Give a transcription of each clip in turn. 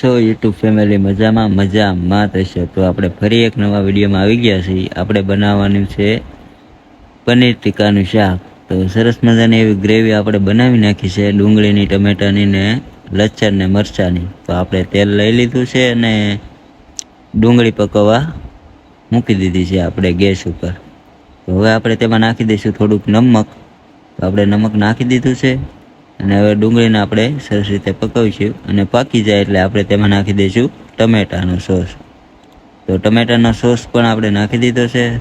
છો YouTube family મજામાં? મજામાં થશે તો આપણે ફરી એક નવા વિડીયોમાં આવી ગયા છીએ. આપણે બનાવવાનું છે પનીર ટીકાનું શાક. તો સરસ મજાની એવી ગ્રેવી આપણે બનાવી નાખી છે. ડુંગળીની, ટમેટાની ને લચ્છર ને મરચાંની. તો આપણે તેલ લઈ લીધું છે અને ડુંગળી પકવવા મૂકી દીધી છે આપણે ગેસ ઉપર. તો હવે આપણે તેમાં નાખી દઈશું થોડુંક નમક. તો આપણે નમક નાખી દીધું છે. અને હવે ડુંગળીને આપણે સરસ રીતે પકવીશું. અને પાકી જાય એટલે આપણે તેમાં નાખી દઈશું ટમેટાનો સોસ. તો ટમેટાનો સોસ પણ આપણે નાખી દીધો છે.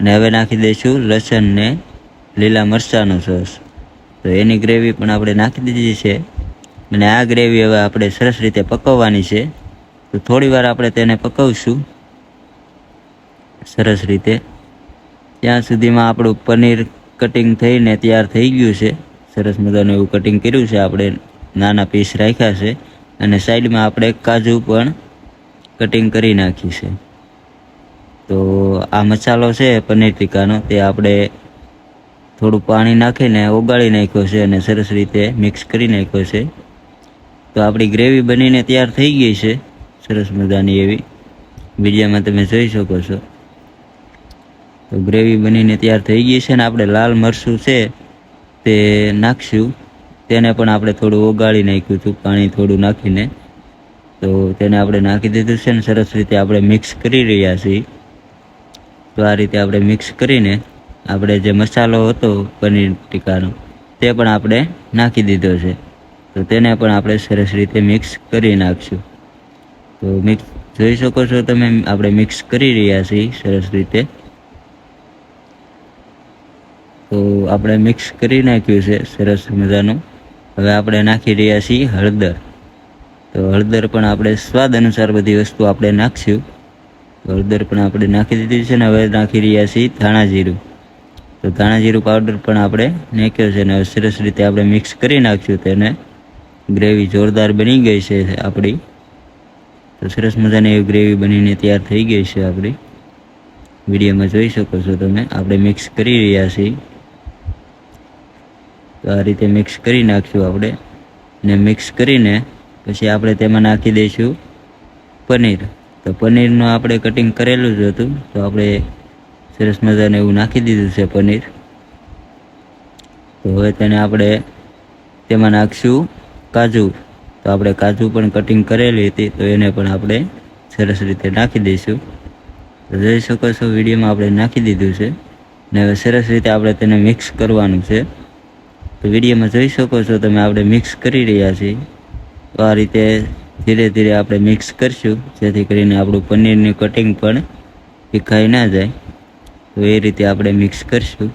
અને હવે નાખી દઈશું લસણને લીલા મરચાંનો સોસ. તો એની ગ્રેવી પણ આપણે નાખી દીધી છે. અને આ ગ્રેવી હવે આપણે સરસ રીતે પકવવાની છે. તો થોડી વાર આપણે તેને પકવશું. સરસ રીતે. ત્યાં સુધીમાં આપણું પનીર કટિંગ થઈને તૈયાર થઈ ગયું છે. સરસ મજાનું એવું કટિંગ કર્યું છે. આપણે નાના પીસ રાખ્યા છે અને સાઈડમાં આપણે કાજુ પણ કટિંગ કરી નાખી છે. તો આ મસાલો છે પનીર ટીકાનો. તે આપણે થોડું પાણી નાખીને ઓગાળી નાખ્યો છે અને સરસ રીતે મિક્સ કરી નાખ્યો છે. તો આપણી ગ્રેવી બનીને તૈયાર થઈ ગઈ છે. સરસ મજાની એવી. વિડીયોમાં તમે જોઈ શકો છો. તો ગ્રેવી બનીને તૈયાર થઈ ગઈ છે ને આપણે લાલ મરચું છે તે નાખશું. તેને પણ આપણે થોડું ઓગાળી નાખ્યું હતું, પાણી થોડું નાખીને. તો તેને આપણે નાખી દીધું છે ને સરસ રીતે આપણે મિક્સ કરી રહ્યા છીએ. તો આ રીતે આપણે મિક્સ કરીને આપણે જે મસાલો હતો પનીર ટીકાનો તે પણ આપણે નાખી દીધો છે. તો તેને પણ આપણે સરસ રીતે મિક્સ કરી નાખશું. તો મિક્સ જોઈ શકો છો તમે, આપણે મિક્સ કરી રહ્યા છીએ સરસ રીતે. તો આપણે મિક્સ કરી નાખ્યું છે, સરસ મજાનું. હવે આપણે નાખી રહ્યા છીએ હળદર. તો હળદર પણ આપણે સ્વાદ અનુસાર બધી વસ્તુ આપણે નાખશું. હળદર પણ આપણે નાખી દીધી છે ને હવે નાખી રહ્યા છીએ ધાણા જીરું. તો ધાણા જીરું પાવડર પણ આપણે નાખ્યો છે ને હવે સરસ રીતે આપણે મિક્સ કરી નાખ્યું તેને. ગ્રેવી જોરદાર બની ગઈ છે આપણી. તો સરસ મજાની એવી ગ્રેવી બનીને તૈયાર થઈ ગઈ છે આપણી. વિડીયોમાં જોઈ શકો છો તમે. આપણે મિક્સ કરી રહ્યા છીએ. તો આ રીતે મિક્સ કરી નાખશું આપણે. ને મિક્સ કરીને પછી આપણે તેમાં નાખી દઈશું પનીર. તો પનીરનું આપણે કટિંગ કરેલું જ હતું. તો આપણે સરસ મજાને એવું નાખી દીધું છે પનીર. તો હવે તેને આપણે તેમાં નાખશું કાજુ. તો આપણે કાજુ પણ કટિંગ કરેલી હતી. તો એને પણ આપણે સરસ રીતે નાખી દઈશું. તો જોઈ શકો છો, વિડીયોમાં આપણે નાખી દીધું છે. ને હવે સરસ રીતે આપણે તેને મિક્સ કરવાનું છે. તો વિડીયોમાં જોઈ શકો છો તમે આપણે મિક્સ કરી રહ્યા છીએ. તો આ રીતે ધીરે ધીરે આપણે મિક્સ કરીશું, જેથી કરીને આપણું પનીરનું કટિંગ પણ ભીખાઈ ના જાય. તો એ રીતે આપણે મિક્સ કરીશું.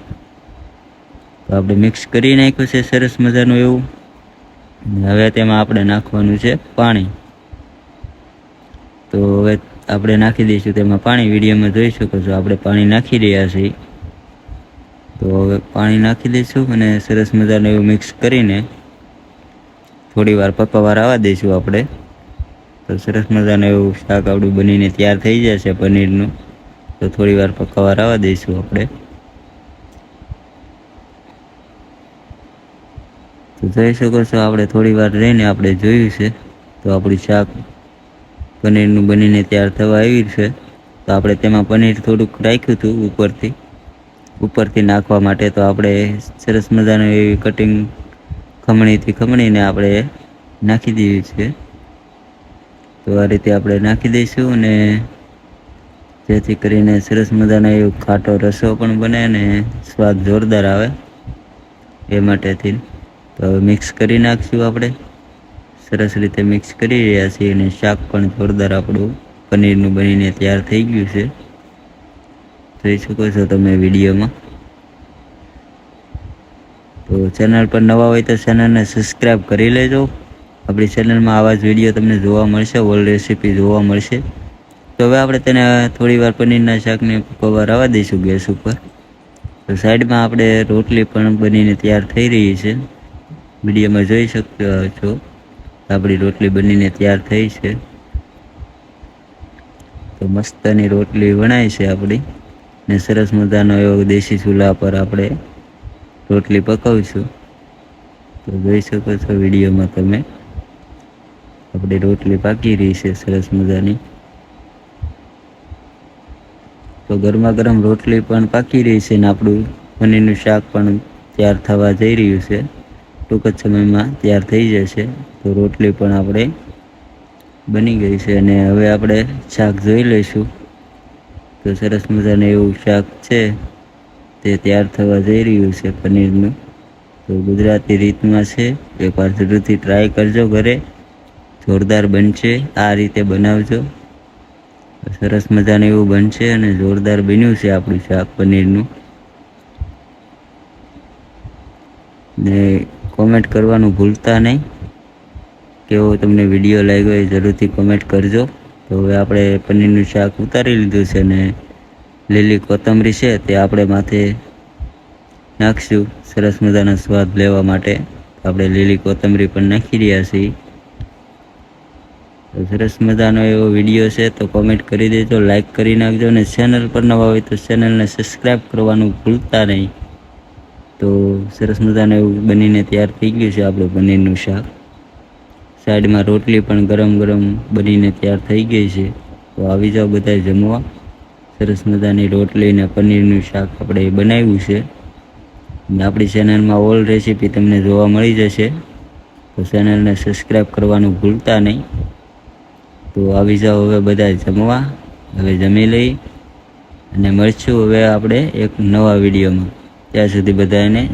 તો આપણે મિક્સ કરી નાખ્યું છે, સરસ મજાનું એવું. હવે તેમાં આપણે નાખવાનું છે પાણી. તો હવે આપણે નાખી દઈશું તેમાં પાણી. વિડીયોમાં જોઈ શકો છો, આપણે પાણી નાખી રહ્યા છીએ. તો હવે પાણી નાખી દઈશું અને સરસ મજાનું એવું મિક્સ કરીને થોડી વાર પપ્પાવાર આવવા દઈશું આપણે. તો સરસ મજાનું એવું શાક આપણું બનીને તૈયાર થઈ જશે પનીરનું. તો થોડી વાર પકવાર આવવા દઈશું આપણે. તો જોઈ શકો છો આપણે થોડી વાર રહીને આપણે જોયું છે તો આપણું શાક પનીરનું બનીને તૈયાર થવા આવ્યું છે. તો આપણે તેમાં પનીર થોડુંક રાખ્યું હતું ઉપરથી. ઉપરથી નાખવા માટે તો આપણે સરસ મજાનું એવી કટિંગ ખમણીથી ખમણીને આપણે નાખી દેવી છે. તો આ રીતે આપણે નાખી દઈશું અને જેથી કરીને સરસ મજાનો એવો ખાટો રસો પણ બને અને સ્વાદ જોરદાર આવે એ માટેથી. તો હવે મિક્સ કરી નાખશું આપણે. સરસ રીતે મિક્સ કરી રહ્યા છીએ અને શાક પણ જોરદાર આપણું પનીરનું બનીને તૈયાર થઈ ગયું છે. જોઈ શકો છો તમે વિડીયોમાં. તો ચેનલ પર નવા હોય તો ચેનલને સબસ્ક્રાઈબ કરી લેજો. આપણી ચેનલમાં આવા જ વીડિયો તમને જોવા મળશે ઓલ રેસીપી જોવા મળશે. તો હવે આપણે તેને થોડી વાર પનીરના શાકને કવર આવવા દઈશું ગેસ ઉપર. તો સાઈડમાં આપણે રોટલી પણ બનીને તૈયાર થઈ રહી છે. વિડીયોમાં જોઈ શકતો છો. આપણી રોટલી બનીને તૈયાર થઈ છે. તો મસ્તની રોટલી વણાય છે આપણી. ને સરસ મજાનો એવો દેશી ચૂલા પર આપણે રોટલી પકાવીશું. તો જોઈ શકો છો વિડીયોમાં તમે. આપણી રોટલી પાકી રહી છે સરસ મજાની. તો ગરમા ગરમ રોટલી પણ પાકી રહી છે ને આપણું પનીરનું શાક પણ તૈયાર થવા જઈ રહ્યું છે. ટૂંક જ સમયમાં તૈયાર થઈ જશે. તો રોટલી પણ આપણે બની ગઈ છે અને હવે આપણે શાક જોઈ લઈશું. તો સરસ મજાનું એવું શાક છે. તે તૈયાર થવા જઈ રહ્યું છે પનીરનું. તો ગુજરાતી રીતમાં છે. એકવાર જરૂરથી ટ્રાય કરજો ઘરે. જોરદાર બનશે. આ રીતે બનાવજો. સરસ મજાનું એવું બનશે અને જોરદાર બન્યું છે આપણું શાક પનીરનું. ને કોમેન્ટ કરવાનું ભૂલતા નહીં. કેવો તમને વીડિયો લાગ્યો એ જરૂરથી કોમેન્ટ કરજો. તો હવે આપણે પનીરનું શાક ઉતારી લીધું છે ને લીલી કોથમરી છે તે આપણે માથે નાખશું. સરસ મજાનો સ્વાદ લેવા માટે આપણે લીલી કોથમરી પણ નાખી રહ્યા છીએ. સરસ મજાનો એવો વીડિયો છે તો કોમેન્ટ કરી દેજો લાઇક કરી નાખજો અને ચેનલ પર નવા હોય તો ચેનલને સબસ્ક્રાઈબ કરવાનું ભૂલતા નહીં. તો સરસ મજાનું એવું બનીને તૈયાર થઈ ગયું છે આપણું પનીરનું શાક. સાઈડમાં રોટલી પણ ગરમ ગરમ બનીને તૈયાર થઈ ગઈ છે. તો આવી જાઓ બધા જમવા. સરસ મજાની રોટલી અને પનીરનું શાક આપણે બનાવ્યું છે. અને આપણી ચેનલમાં ઓલ રેસીપી તમને જોવા મળી જશે. તો ચેનલને સબસ્ક્રાઈબ કરવાનું ભૂલતા નહીં. તો આવી જાઓ હવે બધા જમવા. હવે જમી લઈ. અને મળશું હવે આપણે એક નવા વિડીયોમાં. ત્યાં સુધી બધાને